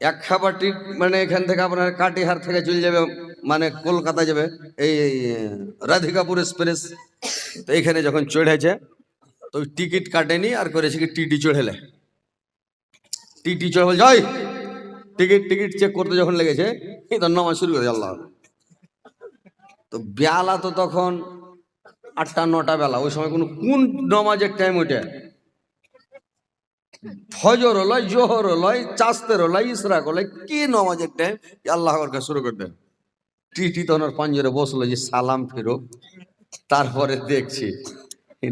এক খাবারটি মানে এখান থেকে আপনার কাটিহার থেকে চলে যাবে মানে কলকাতা যাবে, এই রাধিকাপুর এক্সপ্রেস। তো এখানে যখন চড়েছে, তো টিকিট কাটেনি আর করেছে কি, টিটি চড়েলে। টিটি চড়ে বল যাই টিকিট টিকিট চেক করতে যখন লেগেছে তো নামাজ শুরু করে আল্লাহ। তো বেলা তো তখন আটটা, নটা বেলা, ওই সময় কোনো কোন নমাজের টাইম ওইটা ফজর লয় জোহর লয় চাস্তের লয় ইসরাক লয় কি নমাজের টাইম আল্লাহ আকবরকে শুরু করে দেন। টিটি তখন ওর পাঞ্জরে বসল যে সালাম ফেরো। তারপরে দেখছি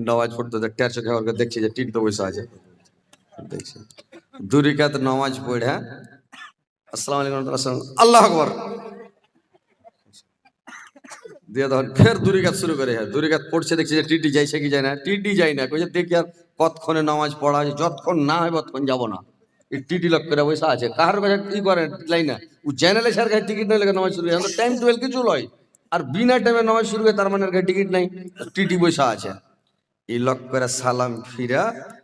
নমাজ পড়তে টের চোখে ওরকে দেখছি যে টিটি তো বসে আছে। দেখছি দুরিকাত নমাজ পড়ে হ্যাঁ? আলাইকুম আসসালাম আল্লাহ আকবর। দিয়ে তখন ফের দুরিকাত শুরু করে হ্যাঁ দুরিকাত পড়ছে, দেখছি যে টিটি যাইছে কি যায় না। টিটি যাই না কইছে দেখি আর কতক্ষণে নামাজ পড়া আছে, যতক্ষণ না হয় ততক্ষণ যাব না। টিটি লক করে পয়সা আছে। কাহার কাছে কি করে? লাই না। ও জেনারেল স্যার কাছে টিকিট নেই নামাজ শুরু করে টাইম টুয়েলভ কিছু লয়। আর বিনা টাইমে নামাজ শুরু করে তার মানে কাছে টিকিট নাই। টিটি পয়সা আছে। এই লক করে সালাম ফিরা।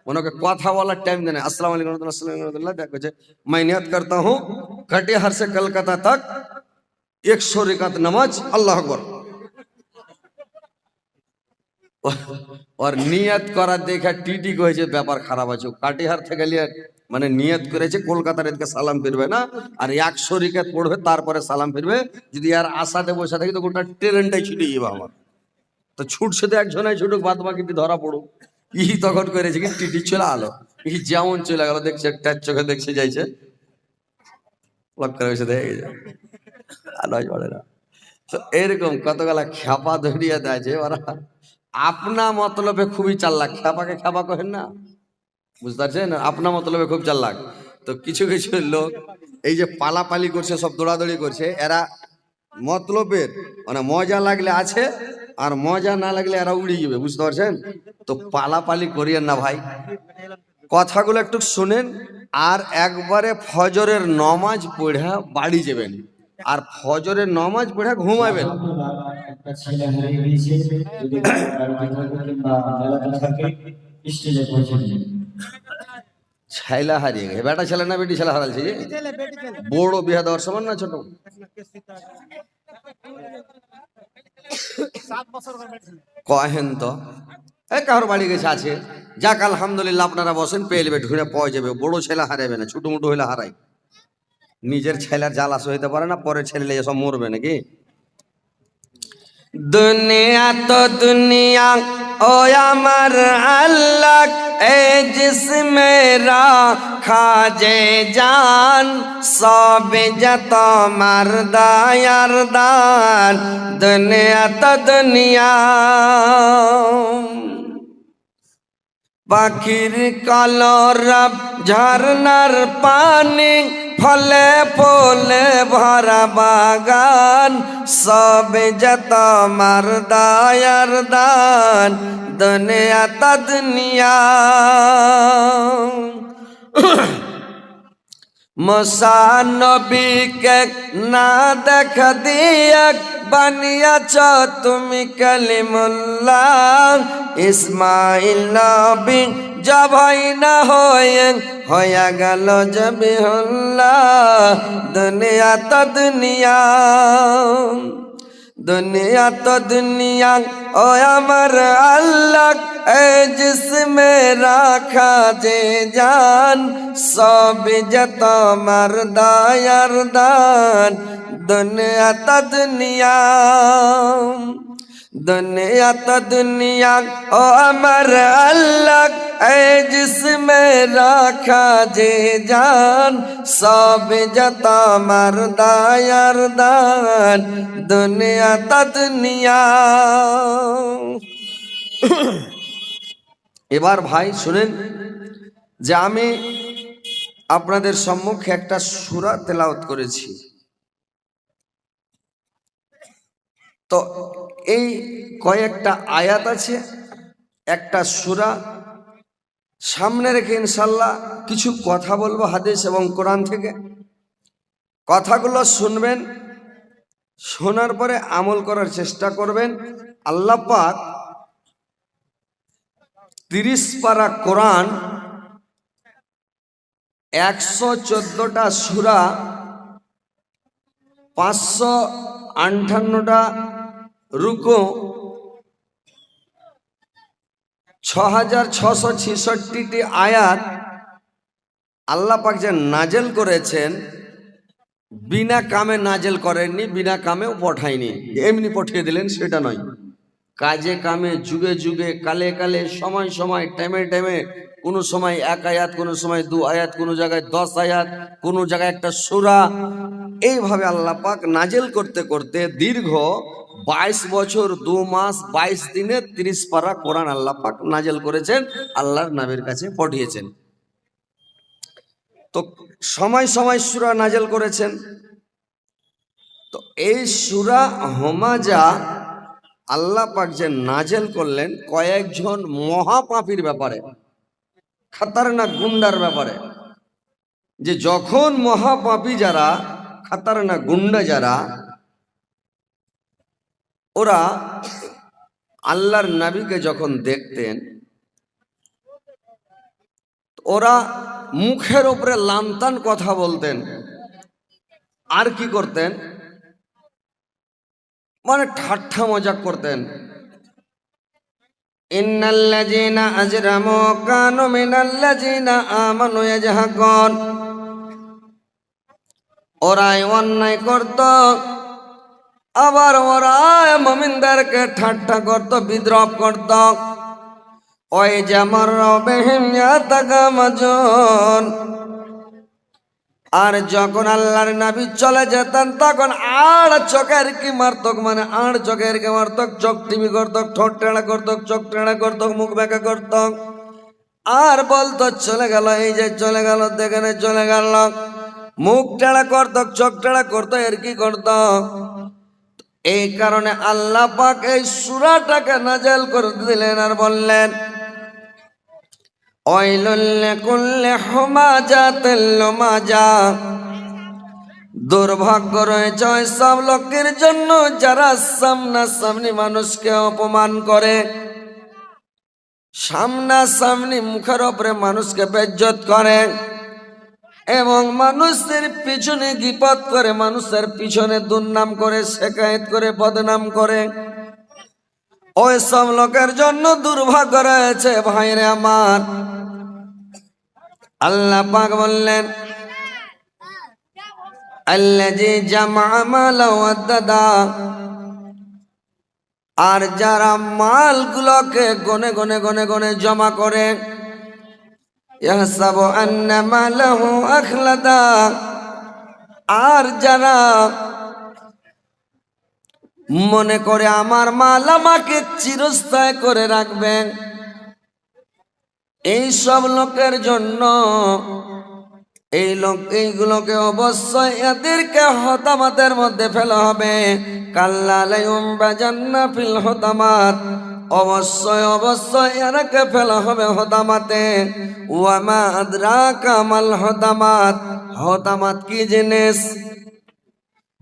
ওনাকে কথা বলার টাইম দেয় না আসসালাম আলাইকুম রহমতুল্লাহ দেখো যে মাইনিয়াত করতা হুঁ। কটে হার সে কলকাতা তাক একশো রেখাত নামাজ। আল্লাহ করো ওর নিয়ত করার দেখে টিটি কয়েছে ব্যাপার খারাপ আছে। কাটিহার থেকে লিয়ে মানে নিয়ত করেছে, কলকাতার এদিকে সালাম ফিরবে না, আর এক রিকাত পড়বে, তারপরে সালাম ফিরবে। যদি আর আশাতে বসে থাকি, তো গোটা ট্রেনটাই ছুটে যাবে আমার। তো ছুটছে তো একজনাই ছুটুক বাদ বাকি ধরা পড়ুক। ই তখন করেছে কি, টিটি চলে আলো। ই যেমন চলে গেলো, দেখছে ট্যাচ চোখে দেখছে, যাইছে। লক করে দেখে আর নয় না। তো এরকম কতগুলা খ্যাপা ধরিয়াতে আছে ওরা। আপনা মতলবে খুবই চাল্লাক। খ্যাপাকে খ্যাপা কহেন না। বুঝতে পারছেন? আপনা মতলবে খুব চাল্লাক। তো কিছু কিছু লোক এই যে পালাপালি করছে, সব দৌড়াদৌড়ি করছে, এরা মতলবের মানে মজা লাগলে আছে আর মজা না লাগলে এরা উড়ে যাবে, বুঝতে পারছেন? তো পালাপালি করিয়েন না ভাই। কথাগুলো একটু শুনেন আর একবারে ফজরের নমাজ পড়া বাড়ি যাবেন। আর ফজরের নমাজ পড়া ঘুমাবেন। ছাইলা হারিয়ে গেছে। বেটা ছেলে না বেটি ছেলে হারালছে বড় বিয়া দেওয়ার সমান না ছোট? কহেন তো। এ কারোর বাড়ি গেছে আছে? যাক, আলহামদুলিল্লাহ, আপনারা বসেন, পেয়ে নেবে ঢুঁড়ে পাওয়া যাবে। বড় ছেলে হারাবে না, ছোট মোটো হইলে হারাই নিজের ছেলের জ্বালাস হইতে পারে না পরে ছেলে লেগে সব মরবে নাকি? দুনিয়া তো দুনিয়া, ও আমার আল্লাহ, এ জিসমে রাখা যে জান, সব যত মারদায়ার দান, দুনিয়া তো দুনিয়া। পাখির কলরব ঝর্নার পানি ফলে ফলে ভরা বাগান সব যত মারদায়ার দান দুনিয়া তা দুনিয়া মসানবীকে না দেখ দিয়ে বানিয়াছ তুমি কালিমুল্লাহ। ইসমাইল নবী জবাই না হয়ে হয়ে গেল জবিহুল্লাহ। দুনিয়া তো দুনিয়া দুনিয়া তো দুনিয়া। ও আমার আল্লাহ জিসমে রাখা যে জান সব যত মার দায়ার দান দুনিয়া তো তো দুনিয়া ও আমার আল্লাহ এ জিসমে রাখা যে জান সব যত মার দায়ার দান দুনিয়া তা দুনিয়া এবার ভাই শুনেন যে আমি আপনাদের সম্মুখে একটা সুরা তেলাওত করেছি তো এই কয়েকটা আয়াত আছে, একটা সুরা। সামনে রেখে ইনশাল্লাহ কিছু কথা বলব হাদিস এবং কোরআন থেকে। কথাগুলো শুনবেন, শোনার পরে আমল করার চেষ্টা করবেন। আল্লাহ পাক তিরিশ পারা কোরআন, একশো চোদ্দটা সুরা, পাঁচশো আটান্নটা রুকু ছ হাজার ছশো ছেষট্টিটি আয়াত আল্লাহ পাক যে নাজেল করেছেন বিনা কামে নাজেল করেননি বিনা কামেও পঠায়নি এমনি পাঠিয়ে দিলেন সেটা নয় কাজে কামে যুগে যুগে কালে কালে সময় সময় টাইমে টাইমে কোনো সময় এক আয়াত কোনো সময় দু আয়াত কোনো জায়গায় দশ আয়াত কোনো জায়গায় একটা সুরা এইভাবে আল্লাহ পাক নাজেল করতে করতে দীর্ঘ বাইশ বছর, দু মাস, বাইশ দিনে তিরিশ পারা কোরআন আল্লাহ পাক নাজেল করেছেন, আল্লাহর নামের কাছে পাঠিয়েছেন। তো সময় সময় সুরা নাজেল করেছেন। তো এই সুরা হমাজা আল্লাহ পাক যে নাজেল করলেন কয়েকজন মহাপাপীর ব্যাপারে, খাতারনাক গুন্ডার ব্যাপারে, যে যখন মহাপাপী যারা, খাতারনাক গুন্ডা যারা ওরা আল্লাহর নবীকে যখন দেখতেন, ওরা মুখের উপরে লামতান কথা বলতেন। আর কি করতেন? মানে ঠাট্টা মজাক করতেন। ওরাই অন্যায় করত। আবার ওরাই মুমিনদেরকে ঠাট্টা করত, বিদ্রোহ করত। ওই রবেহিম ইয়াতাগামাজুন আর যখন আল্লাহর নবী চলে যেতেন, তখন আড় চোখের কি মারতক? মানে আড় চোখের কি মারতক? চোখ টিভি করতক ঠোঁট টেড়া করতক চোখ টেড়া করতক মুখ বেঁকা করতক আর বলতো, চলে গেল, এই যে চলে গেল, দেখেনে, চলে গেল। মুখ টেড়া করতক চোখ টেড়া করতো, এর কি করত? এই কারণে আল্লাহ পাক এই সুরাটাকে নাজেল করে দিলেন আর বললেন দুর্ভাগ্য রয়েছে সব লোকের জন্য যারা সামনা সামনি মানুষকে অপমান করে। সামনা সামনি মুখের ওপরে মানুষকে বেজ্জত করে। এবং মানুষের পিছনে গিপত করে, মানুষের পিছনে দুর্নাম করে, শেখায়ত করে, বদনাম করে। ওই সব লোকের জন্য দুর্ভাগ্য রয়েছে, ভাইরে আমার। আল্লাহ পাক বললেন মালা আর যারা মালগুলোকে গনে গনে গনে গনে জমা করে ইয়াহসাবু আন্না মালাহু আখলাদা। আর যারা মনে করে আমার মাল আমাকে চিরস্থায় করে রাখবেন, এই সব লোকের জন্য এই লোক, এইগুলোকে অবশ্যই এদেরকে হতামাতের মধ্যে ফেলা হবে। বাজান্না ফিল হতামাত। অবশ্যই অবশ্যই এরাকে ফেলা হবে হতামাতে। ওয়ামা আদরা কামাল হতামাত। হতামাত কি জিনিস?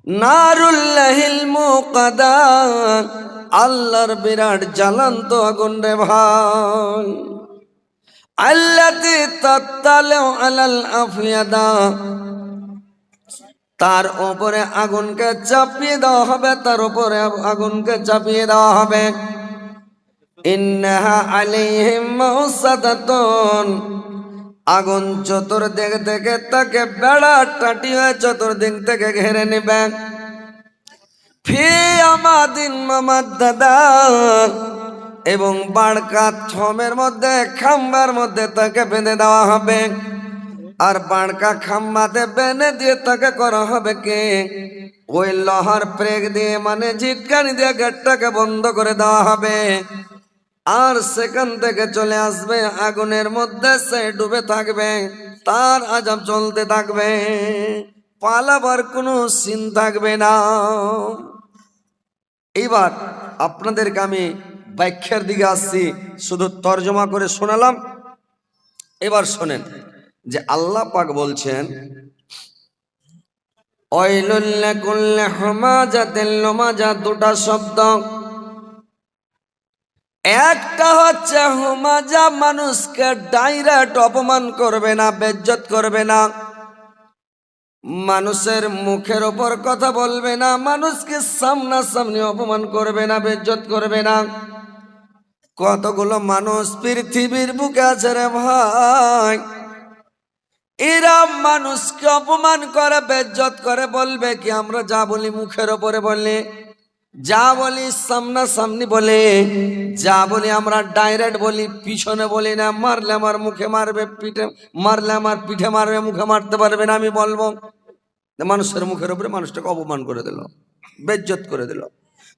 নারুল্লাহিল মুকাদা। আল্লাহর বিরাট জ্বালান্ত আগুন রে ভাই। আল্লাতি তাত্তালেও আলাল আফিয়াদা। তার উপরে আগুনকে চাপিয়ে দেওয়া হবে, তার উপরে আগুনকে চাপিয়ে দেওয়া হবে। ইন্নাহা আলাইহিম মাউসাদাতুন। আগুন চতুর্দিক থেকে তাকে বেড়া টাটি টাটিয়ে চতুর্দিক থেকে ঘেরে নেবে। ফি আমাদিন মামাদ দাদা এবং বাড়কা ছমের মধ্যে, খাম্বার মধ্যে তাকে বেঁধে দেওয়া হবে। আর বাড়কা খাম্বাতে বেঁধে দিয়ে তাকে করা হবে কে? ওই লোহার প্রেগ দিয়ে মানে ঝিটকানি দিয়ে গেটটাকে বন্ধ করে দেওয়া হবে। আর সেখান থেকে চলে আসবে, আগুনের মধ্যে সে ডুবে থাকবে, তার আজাব চলতে থাকবে, পালাবার কোনো সিন থাকবে না। এইবার আপনাদেরকে আমি ব্যাখ্যার দিকে আসছি, শুধু তর্জমা করে শোনালাম। এবার শোনেন যে আল্লাহ পাক বলছেন অইলুল্লে কুল্লে হমাজাতেল লমাজা দুটা শব্দ। একটা হচ্ছে হুমাজা মানুষকে ডাইরেক্ট অপমান করবে না, বেজ্জত করবে না। মানুষের মুখের ওপর কথা বলবে না, মানুষকে সামনাসামনি অপমান করবে না, বেজ্জত করবে না। কতগুলো মানুষ পৃথিবীর বুকে আছে রে ভাই। এরা মানুষকে অপমান করে, বেজ্জত করে, বলবে কি আমরা যা বলি মুখের ওপরে বললে। যা বলি সামনাসামনি বলে, যা বলি আমরা ডাইরেক্ট বলি, পিছনে বলি না, মারলে আমার মুখে মারবে, পিঠে, মারলে আমার পিঠে মারবে, মুখে মারতে পারবে না, আমি বলব। মানুষের মুখের উপরে মানুষটাকে অপমান করে দিল, বেজ্জত করে দিল।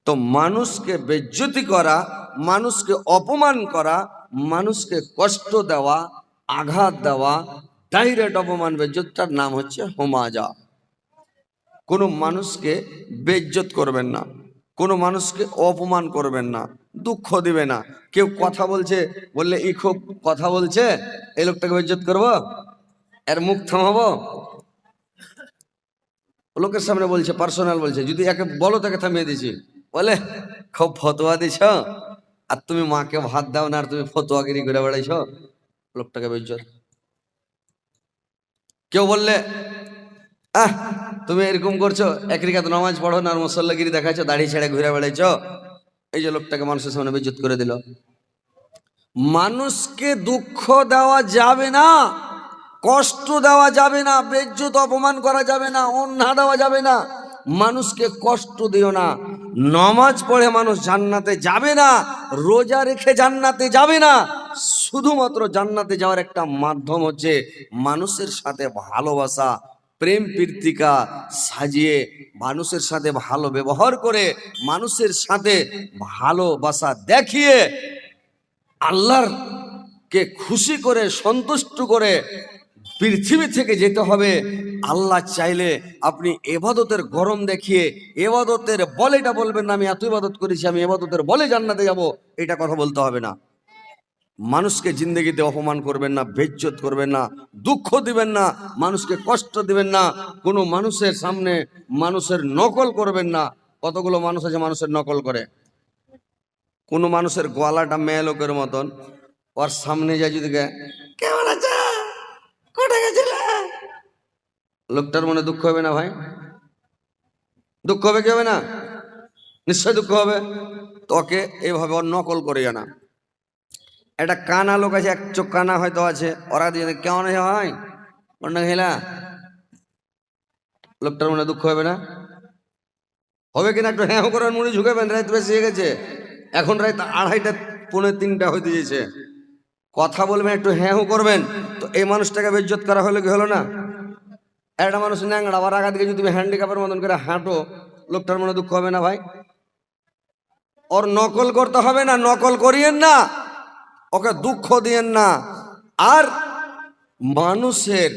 তো মানুষকে বেজ্জতি করা, মানুষকে অপমান করা, মানুষকে কষ্ট দেওয়া, আঘাত দেওয়া, ডাইরেক্ট অপমান, বেজ্জতটার নাম হচ্ছে হোমাজা কোনো মানুষকে বেজ্জত করবেন না। কোনো মানুষকে অপমান করবেন না, দুঃখ দিবে না। কেউ কথা বলছে, বললে ই খুব কথা বলছে, এই লোকটাকে বেজ্জত করব? এর মুখ থামাবো? লোকের সামনে বলছে, পার্সোনাল বলছে, যদি একে বলো, তাকে থামিয়ে দিছি। বলে, খুব ফতোয়া দিছ? আর তুমি মাকে ভাত দাও না, আর তুমি ফতোয়াগিরি করে বেড়াইছ? লোকটাকে বেজ্জত কেউ বললে আহ, তুমি এরকম করছ? এক রিকাত নামাজ পড়ো, না আর মুসল্লাগিরি দেখাচ্ছ দাড়ি ছেড়ে ঘুরে বেড়াইছ? এই যে লোকটাকে মানুষের সামনে বেজ্জত করে দিল। মানুষকে দুঃখ দেওয়া যাবে না, কষ্ট দেওয়া যাবে না বেজ্জত অপমান করা যাবে না অন্যা দেওয়া যাবে না। মানুষকে কষ্ট দিও না। নমাজ পড়ে মানুষ জান্নাতে যাবে না, রোজা রেখে জান্নাতে যাবে না। শুধুমাত্র জান্নাতে যাওয়ার একটা মাধ্যম হচ্ছে মানুষের সাথে ভালোবাসা। প্রেম প্রীতিকা সাজিয়ে মানুষের সাথে ভালো ব্যবহার করে মানুষের সাথে ভালোবাসা দেখিয়ে আল্লাহর কে খুশি করে, সন্তুষ্ট করে পৃথিবী থেকে যেতে হবে। আল্লাহ চাইলে আপনি এবাদতের গরম দেখিয়ে, এবাদতের বলেটা বলবেন না, আমি এত ইবাদত করেছি, আমি এবাদতের বলে জান্নাতে যাব, এটা কথা বলতে হবে না। মানুষকে জিন্দগিতে অপমান করবেন না বেজ্জত করবেন না, দুঃখ দিবেন না, মানুষকে কষ্ট দিবেন না, কোনো মানুষের সামনে মানুষের নকল করবেন না। কতগুলো মানুষ আছে মানুষের নকল করে? কোনো মানুষের গলাটা মেয়ে লোকের মতন, ওর সামনে যায় যদি কেমন আছে? গেছিলে? লোকটার মনে দুঃখ হবে না ভাই? দুঃখ হবে কি হবে না? নিশ্চয় দুঃখ হবে। তোকে এইভাবে ওর নকল করে জানা একটা কানা লোক আছে, এক চোখ কানা হয়তো আছে, ওরা দিয়ে কেমন ভাই? অন্য খেলা। লোকটার মনে দুঃখ হবে না? হবে কিনা একটু হ্যাঁ করার মুড়ি ঝুঁকাবেন? রাত বেশি হয়ে গেছে। এখন রাত আড়াইটা, পৌনে তিনটা হইতে গেছে। কথা বলবেন, একটু হ্যাঁ করবেন। তো এই মানুষটাকে বেজ্জত করা হলে কি হলো না? একটা মানুষ ন্যাংড়া, আবার আগা দিকে যদি তুমি হ্যান্ডিক্যাপের মতন করে হাঁটো, লোকটার মনে দুঃখ হবে না ভাই? ওর নকল করতে হবে না, নকল করিয়েন না। ওকে দুঃখ দিয়েন না। আর মানুষের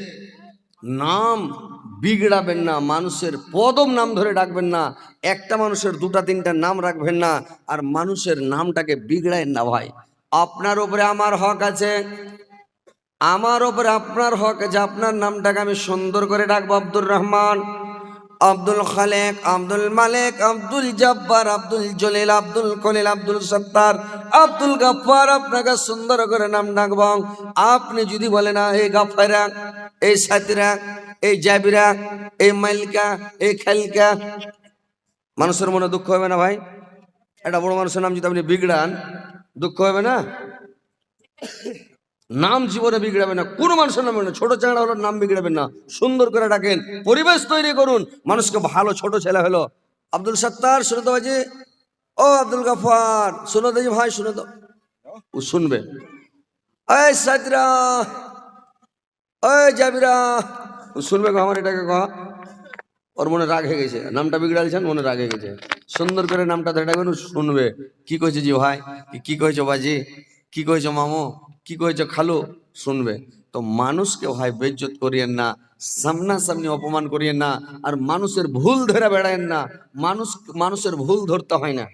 নাম বিগড়াবেন না, মানুষের পদম নাম ধরে ডাকবেন না, একটা মানুষের দুটা, তিনটা নাম রাখবেন না, আর মানুষের নামটাকে বিগড়ায়েন না ভাই। আপনার উপরে আমার হক আছে, আমার ওপরে আপনার হক আছে, আপনার নামটাকে আমি সুন্দর করে ডাকবো আব্দুর রহমান। আব্দুল খালেক, আব্দুল মালেক, আব্দুল জব্বার, আব্দুল জলিল, আব্দুল কলিল, আব্দুল সত্তার, আব্দুল গাফার আপনাকে সুন্দর করে নাম ডাকব। আপনি যদি বলেন এই গাফারা এই সাতিরা এই জাবিরা, এই মাইলকা, এই খাইলকা মানুষের মনে দুঃখ হবে না ভাই? একটা বড় মানুষের নাম যদি আপনি বিগড়ান, দুঃখ হবে না? নাম জীবনে বিগড়াবে না, কোনো মানুষের নাম না, ছোট চাঁড়া হলো নাম বিগড়াবেন না, সুন্দর করে ডাকেন, পরিবেশ তৈরি করুন, মানুষকে ভালো ছোট ছেলে হলো। আব্দুল সত্তার, শুনে তো বাজি ও আব্দুল গাফার, শুনো দেখি ভাই, শুনে তো ও শুনবে। এই সাদরা ওই জাবিরা, ও শুনবে গো আমার এটাকে কহ ওর মনে রাগ হয়ে গেছে, নামটা বিগড়ালছেন মনে রাগ হয়ে গেছে। সুন্দর করে নামটা ধরে ডাকবেন শুনবে। কি কইছে জি ভাই? কি কইছো বাজি কি কইছো মামু? কি কইছো খালো? শুনবে। তো মানুষকে ভাই বেজ্জত করিয়েন না, সামনাসামনি অপমান করিয়েন না, আর মানুষের ভুল ধরে বেড়ায়েন না। মানুষ, মানুষের ভুল ধরতে হয় না।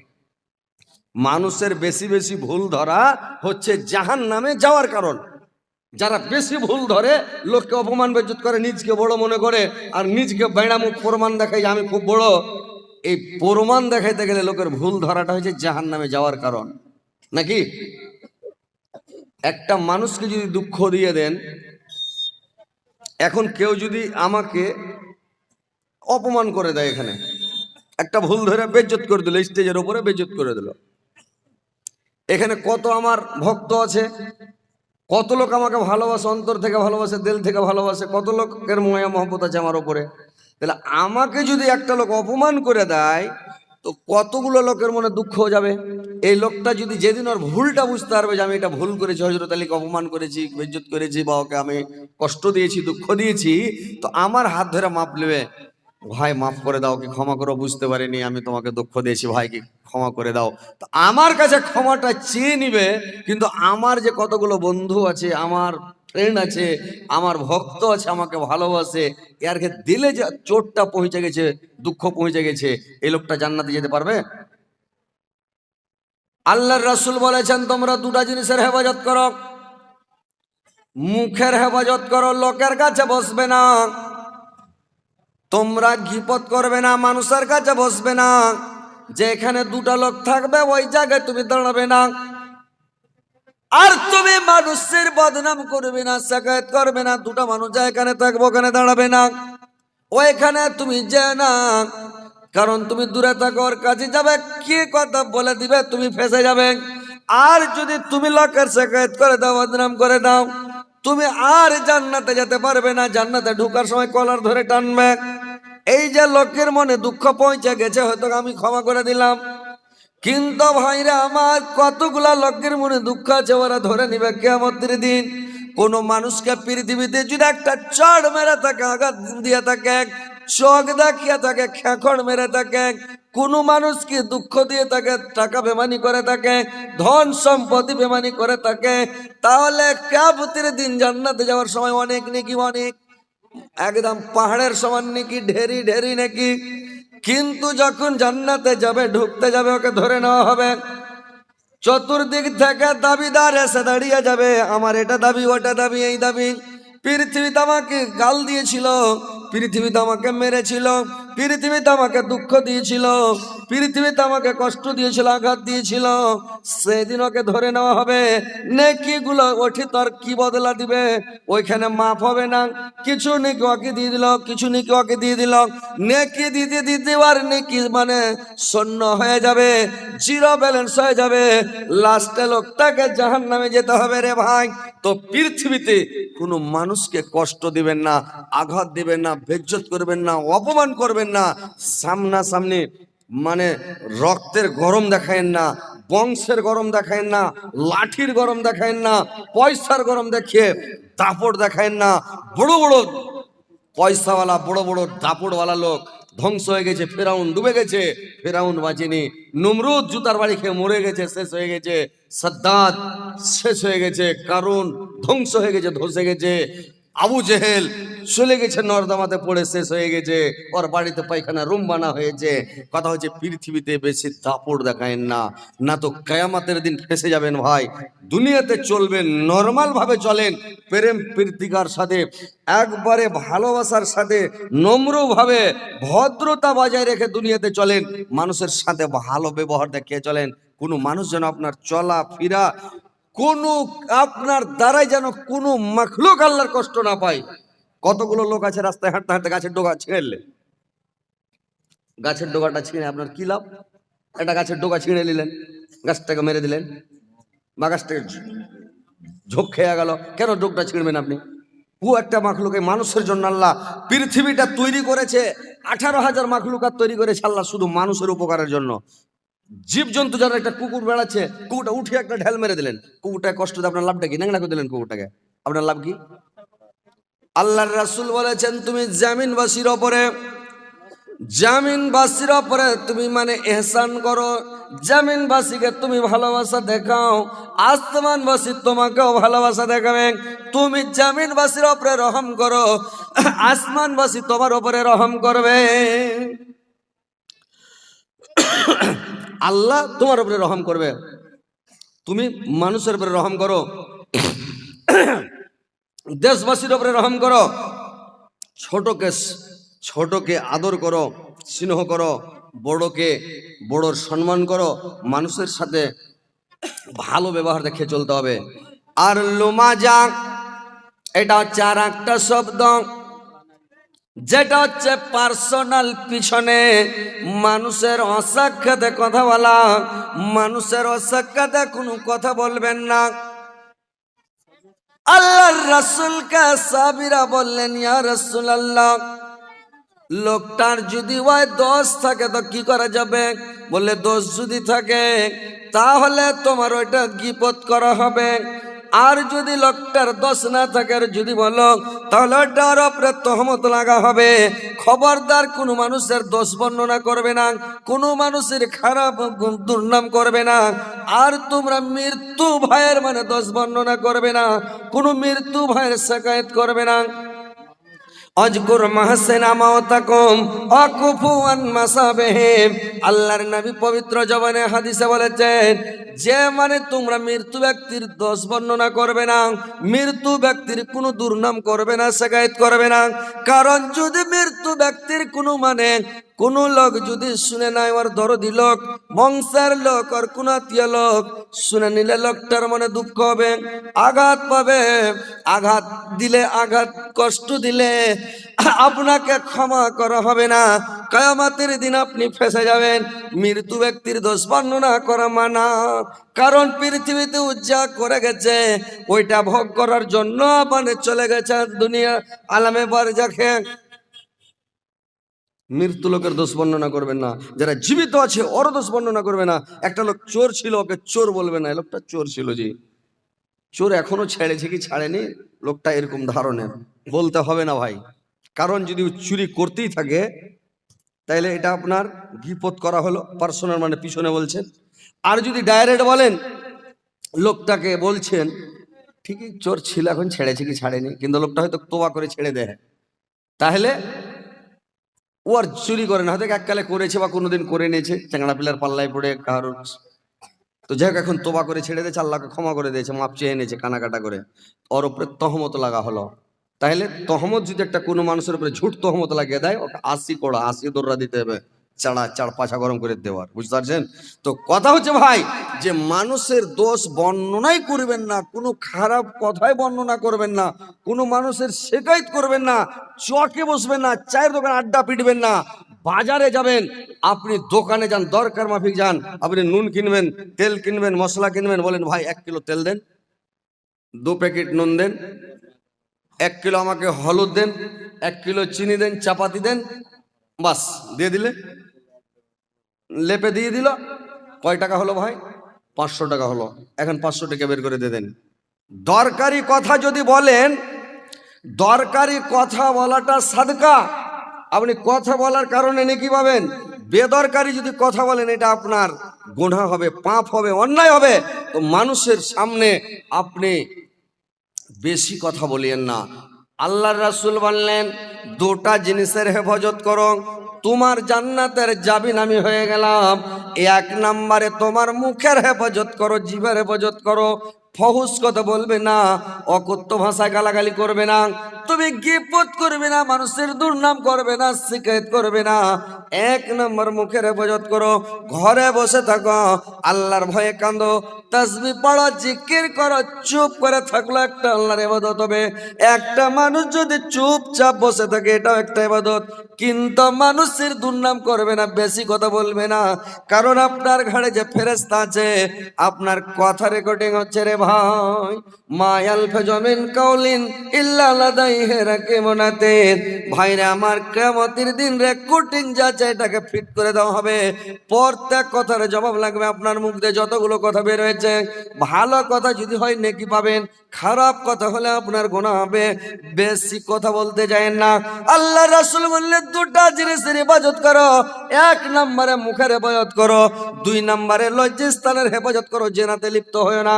মানুষের বেশি বেশি ভুল ধরা হচ্ছে জাহান নামে যাওয়ার কারণ। যারা বেশি ভুল ধরে, লোককে অপমান বেজ্জত করে, নিজকে বড় মনে করে, আর নিজকে বেড়ামুখ প্রমাণ দেখায় আমি খুব বড়, এই প্রমাণ দেখাইতে গেলে লোকের ভুল ধরাটা হচ্ছে জাহান নামে যাওয়ার কারণ। নাকি? একটা মানুষকে যদি দুঃখ দিয়ে দেন, এখন কেউ যদি আমাকে অপমান করে দেয় এখানে, একটা ভুল ধরে বেজ্জত করে দিল, স্টেজের উপরে বেজ্জত করে দিল। এখানে কত আমার ভক্ত আছে, কত লোক আমাকে ভালোবাসে, অন্তর থেকে ভালোবাসে, দিল থেকে ভালোবাসে, কত লোকের ময়া, মহব্বত আছে আমার ওপরে তাহলে আমাকে যদি একটা লোক অপমান করে দেয় তো কতগুলো লোকের মনে দুঃখ হয়ে যাবে? এই লোকটা যদি যেদিন ওর ভুলটা বুঝতে পারবে যে আমি এটা ভুল করেছি হজরত আলীকে অপমান করেছি, বেজ্জত করেছি বা ওকে আমি কষ্ট দিয়েছি, দুঃখ দিয়েছি, তো আমার হাত ধরে মাপ নেবে। ভাই, মাফ করে দাও কি ক্ষমা করো বুঝতে পারিনি, আমি তোমাকে দুঃখ দিয়েছি, ভাই, কি ক্ষমা করে দাও। তো আমার কাছে ক্ষমাটা চেয়ে নিবে, কিন্তু আমার যে কতগুলো বন্ধু আছে, আমার ফ্রেন্ড আছে, আমার ভক্ত আছে, আমাকে ভালোবাসে এরকে দিলে যে চোটটা পৌঁছে গেছে, দুঃখ পৌঁছে গেছে, এই লোকটা জান্নাতে যেতে পারবে? আল্লাহর রাসূল বলেছেন, তোমরা দুটা জিনিসের হেফাজত করো। মুখের হেফাজত করো, লোকের কাছে বসবে না। তোমরা গিপত করবে না, মানুষের কাছে বসবে না। যেখানে দুটা লোক থাকবে, ওই জায়গায় তুমি দাঁড়াবে না। আর তুমি মানুষের বদনাম করবে না শাকায়ত করবে না, দুটা মানুষ যা এখানে থাকবে, ওখানে দাঁড়াবে না। ওইখানে তুমি যে না, কারণ তুমি দূরে থাকো, ওর কাছে যাবে, কি কথা বলে দিবে, তুমি ফেসে যাবে। আর যদি তুমি লোকের শাকায়ত করে দাও, বদনাম করে দাও, তুমি আর জান্নাতে যেতে পারবে না, জান্নাতে ঢুকার সময় কলার ধরে টানবে। এই যে লোকের মনে দুঃখ পৌঁছে গেছে, হয়তো আমি ক্ষমা করে দিলাম। কিন্তু ভাইরা আমার কতগুলা লোকের মনে দুঃখ আছে, ওরা ধরে নিবে কেমতের দিন। কোন মানুষকে পৃথিবীতে যদি একটা চড় মেরে থাকে আঘাত দিয়ে থাকে চোখ দেখিয়ে থাকে খেখড় মেরে থাকে কোন মানুষকে দুঃখ দিয়ে থাকে টাকা বেমানি করে থাকে ধন সম্পত্তি বেমানি করে থাকে তাহলে কেমতের দিন জান্নাতে যাওয়ার সময় অনেক নাকি, অনেক একদম পাহাড়ের সমান নাকি, ঢেরি ঢেরি নাকি। কিন্তু যখন জান্নাতে যাবে, ঢুকতে যাবে, ওকে ধরে নেওয়া হবে। চতুর্দিক থেকে দাবিদার এসে দাঁড়িয়ে যাবে। আমার এটা দাবি, ওটা দাবি, এই দাবি। পৃথিবীতে আমাকে গাল দিয়েছিল। পৃথিবীতে আমাকে মেরেছিল, পৃথিবীতে আমাকে দুঃখ দিয়েছিল, পৃথিবীতে আমাকে কষ্ট দিয়েছিল, আঘাত দিয়েছিল। সেদিন ওকে ধরে নেওয়া হবে। নেকি গুলো ওঠে, তার কি বদলা দিবে? ওইখানে মাফ হবে না। কিছু নেকি ওকে দিয়ে দিল, কিছু নেকি ওকে দিয়ে দিল। নেকি দিতে দিতে আর নেকি মানে শূন্য হয়ে যাবে, জিরো ব্যালেন্স হয়ে যাবে। লাস্টে লোকটাকে জাহান নামে যেতে হবে রে ভাই। তো পৃথিবীতে কোনো মানুষকে কষ্ট দিবেন না, আঘাত দিবেন না বেজ্জত করবেন না, অপমান করবেন না, সামনাসামনি মানে রক্তের গরম দেখায়েন না, বংশের গরম দেখায়েন না, লাঠির গরম দেখায়েন না, পয়সার গরম দেখিয়ে দাপড় দেখায়েন না, বড় বড় পয়সাওয়ালা, বড় বড় দাপড়ওয়ালা লোক ধ্বংস হয়ে গেছে, ফেরাউন ডুবে গেছে, ফেরাউন বাঁচেনি, নমরুদ জুতার বাড়ি খেয়ে মরে গেছে, শেষ হয়ে গেছে, সাদ্দাত শেষ হয়ে গেছে কারণ ধ্বংস হয়ে গেছে, ধসে গেছে আবু জেহেল চলে গেছে নর্দমাতে, পড়ে শেষ হয়ে গেছে। ওর বাড়িতে পায়খানা, রুম বানা হয়েছে। কথা হচ্ছে, পৃথিবীতে বেশি দাপড় দেখায়েন না। না তো কেয়ামাতের দিন ফেসে যাবেন ভাই। দুনিয়াতে চলবেন নর্মাল ভাবে চলেন। প্রেম প্রীতিকার সাথে, একবারে ভালোবাসার সাথে, নম্রভাবে, ভদ্রতা বজায় রেখে দুনিয়াতে চলেন। মানুষের সাথে ভালো ব্যবহার দেখিয়ে চলেন। কোনো মানুষ যেন আপনার চলা ফিরা কোনো আপনার দ্বারাই যেন কোনো মাখলুক আল্লাহর কষ্ট না পায়। কতগুলো লোক আছে রাস্তায় হাঁটতে হাঁটতে গাছের ডোগা ছিঁড়লে? গাছের ডোগাটা ছিঁড়ে আপনার কি লাভ? একটা গাছের ডোগা ছিঁড়ে নিলেন, গাছটাকে মেরে দিলেন, বা গাছটাকে ঝোঁক খেয়ে গেল। কেন ডোকটা ছিঁড়বেন আপনি? ও একটা মাখলুকে মানুষের জন্য আল্লাহ পৃথিবীটা তৈরি করেছে। আঠারো হাজার মাখলুকার তৈরি করেছে আল্লাহ শুধু মানুষের উপকারের জন্য। জীবজন্তু যারা একটা কুকুর বেড়াচ্ছে, কুকুরটা উঠে একটা ঢেল মেরে দিলেন। কুকুরটাকে কষ্ট দিয়ে আপনার লাভটা কি? নাংনা করে দিলেন কুকুরটাকে। আপনার লাভ কি? আল্লাহর রাসুল বলেছেন, তুমি জামিনবাসীর ওপরে জামিনবাসীর ওপরে তুমি মানে এহসান করো। জামিনবাসীকে তুমি ভালোবাসা দেখাও। আসমানবাসী তোমাকেও ভালোবাসা দেখাবে। তুমি জামিনবাসীর ওপরে রহম করো। আসমানবাসী তোমার ওপরে রহম করবে। আল্লাহ তোমার উপরে রহম করবে। তুমি মানুষের উপরে রহম করো। দেশবাসীর উপরে রহম করো। ছোটকে ছোটকে আদর করো, স্নেহ করো, বড়কে বড়র সম্মান করো। মানুষের সাথে ভালো ব্যবহার দেখে চলতে হবে। আর লুমাজা, এটা হচ্ছে আর একটা শব্দ। যেটা হচ্ছে পার্সোনাল পিছনে। মানুষের অসাক্ষাতে কথা বলা, মানুষের অসাক্ষাতে কোনো কথা বলবেন না। আল্লাহর রাসূলকে সাবিরা বললেন, ইয়া রাসূল আল্লাহ লোকটার যদি ওই দোষ থাকে তো কি করা যাবে? বললে, দোষ যদি থাকে, তাহলে তোমার ওইটা গিপত করা হবে। আর যদি লোকটার দোষ না থাকে যদি বলো, তাহলে ওটার ওপরে তহমত লাগা হবে। খবরদার কোনো মানুষের দোষ বর্ণনা করবে না, কোনো মানুষের খারাপ দুর্নাম করবে না। আর তোমরা মৃত্যু ভাইয়ের মানে দোষ বর্ণনা করবে না, কোনো মৃত্যু ভাইয়ের শেখায়ত করবে না। অজকুর মাহসেন আমাওতাকুম অকুফুয়ান মাসাবেহিম। আল্লাহর নবী পবিত্র জবানে হাদিসে বলেছেন, যে মানে তোমরা মৃত্যু ব্যক্তির দোষ বর্ণনা করবে না, মৃত্যু ব্যক্তির কোনো দুর্নাম করবে না শেখায়ত করবে না। কারণ যদি মৃত্যু ব্যক্তির কোনো মানে কোন লোক যদি শুনে নাই ওর দরদি লোক, বংশের লোক আর কোন আত্মীয় লোক, শুনে নিলে লোকটার মনে দুঃখ হবে, আঘাত পাবে। আঘাত দিলে আঘাত, কষ্ট দিলে আপনাকে ক্ষমা করা হবে না। কয়ামাতের দিন আপনি ফেসে যাবেন। মৃত্যু ব্যক্তির দোষ বর্ণনা করা মানা। কারণ পৃথিবীতে উজ্জা করে গেছে। ওইটা ভোগ করার জন্য মানে চলে গেছে দুনিয়া আলামে বার যাকে মৃত্যু লোকের দোষ বর্ণনা করবেন না। যারা জীবিত আছে ওর দোষ বর্ণনা করবে না। একটা লোক চোর ছিল, ওকে চোর বলবে না। লোকটা চোর ছিল যে। চোর এখনও ছেড়েছে কি ছাড়েনি? লোকটা এরকম ধারণের। বলতে হবে না ভাই। কারণ যদি চুরি করতেই থাকে, তাইলে এটা আপনার গিপত করা হলো। পার্সোনাল মানে পিছনে বলছেন। আর যদি ডাইরেক্ট বলেন, লোকটাকে বলছেন, ঠিকই চোর ছিল, এখন ছেড়েছে কি ছাড়েনি? কিন্তু লোকটা হয়তো তোবা করে ছেড়ে দেয়। তাহলে ও আর চুরি করে না, হয়তো এককালে করেছে বা কোনোদিন করে নিয়েছে, চ্যাংড়া পিলার পাল্লায় পড়ে কারোর। তো যাই হোক, এখন তোবা করে ছেড়ে দিয়েছে, আল্লাহকে ক্ষমা করে দিয়েছে, মাপ চেয়ে এনেছে কানাকাটা করে। ওর উপরে তহমত লাগা হলো। তাহলে তহমত যদি একটা কোনো মানুষের উপরে ঝুট তহমত লাগিয়ে দেয়, ওকে আশি কড়া আশি দৌড়া দিতে হবে, চাড়া চার পাছা গরম করে দেওয়ার। বুঝতে পারছেন? তো কথা হচ্ছে ভাই যে মানুষের দোষ বর্ণনাই করবেন না, কোনো খারাপ কথাই বর্ণনা করবেন না, কোনো মানুষের শেখায়ত করবেন না, চকে বসবেন না, চায়ের দোকানে আড্ডা পিটবেন না, বাজারে যাবেন, আপনি দোকানে যান, দরকার মাফিক যান, আপনি নুন কিনবেন, তেল কিনবেন, মশলা কিনবেন, বলেন, ভাই, এক কিলো তেল দেন, দু প্যাকেট নুন দেন, এক কিলো আমাকে হলুদ দেন, এক কিলো চিনি দেন, চাপাতি দেন, বাস, দিয়ে দিলে, লেপে দিয়ে দিল, কয় টাকা হলো ভাই? পাঁচশো টাকা হলো। এখন পাঁচশো টাকা বের করে দেন। দরকারি কথা যদি বলেন, দরকারি কথা বলাটা সাদকা। আপনি কথা বলার কারণে নাকি পাবেন। বেদরকারি যদি কথা বলেন, এটা আপনার গুণা হবে, পাপ হবে, অন্যায় হবে। তো মানুষের সামনে আপনি বেশি কথা বলিয়েন না। আল্লাহর রাসূল বললেন, দুটা জিনিসের হেফাজত করো। তোমার জান্নাতের জাবিন আমি হয়ে গেলাম। এক নাম্বারে তোমার মুখের হেফাজত করো জীবের হেফাজত করো। ফহুস কথা বলবে না, অকথ্য ভাষায় গালাগালি করবে না, তুমি গিপত করবে না, মানুষের দুর্নাম করবে না, শিকায়ত করবে না। এক নম্বর মুখের হেফাজত করো, ঘরে বসে থাকো, আল্লাহর ভয়ে কান্দো তসবি পড়ো, জিকির করো, চুপ করে থাকল একটা আল্লাহর ইবাদত হবে। একটা মানুষ যদি চুপচাপ বসে থাকে, এটাও একটা ইবাদত কিন্তু মানুষের দুর্নাম করবে না, বেশি কথা বলবে না। কারণ আপনার ঘাড়ে যে ফেরেস্তা আছে, আপনার কথা রেকর্ডিং হচ্ছে রে ভাই, মায়াল ফেজমিন কাউলিন ইল্লা লাদাইহি রাকিবুনাতিন ভাইরা, আমার কিয়ামতের দিন রেকর্ডিং যাচ্ছে, এটাকে ফিট করে দেওয়া হবে। প্রত্যেক কথার জবাব লাগবে আপনার মুখ দিয়ে, যতগুলো কথা বের হয়েছে। ভালো কথা যদি হয়, নেকি পাবেন। খারাপ কথা হলে আপনার গোনা হবে। বেশি কথা বলতে যায় না। আল্লাহ রাসুল বললে, দুটা জিনিসের হেফাজত করো। এক নম্বরে মুখের হেফাজত করো। দুই নম্বরে লজ্জাস্থানের হেফাজত করো। জেনাতে লিপ্ত হয় না।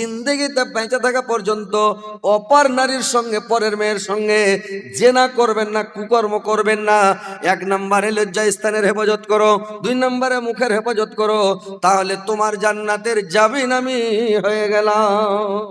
জিন্দগিতে বেঁচে থাকা পর্যন্ত অপার নারীর সঙ্গে, পরের মেয়ের সঙ্গে জেনা করবেন না, কুকর্ম করবেন না। এক নম্বরে লজ্জা স্থানের হেফাজত করো, দুই নম্বরে মুখের হেফাজত করো, তাহলে তোমার জান্নাতের জামিন আমি হয়ে গেলাম।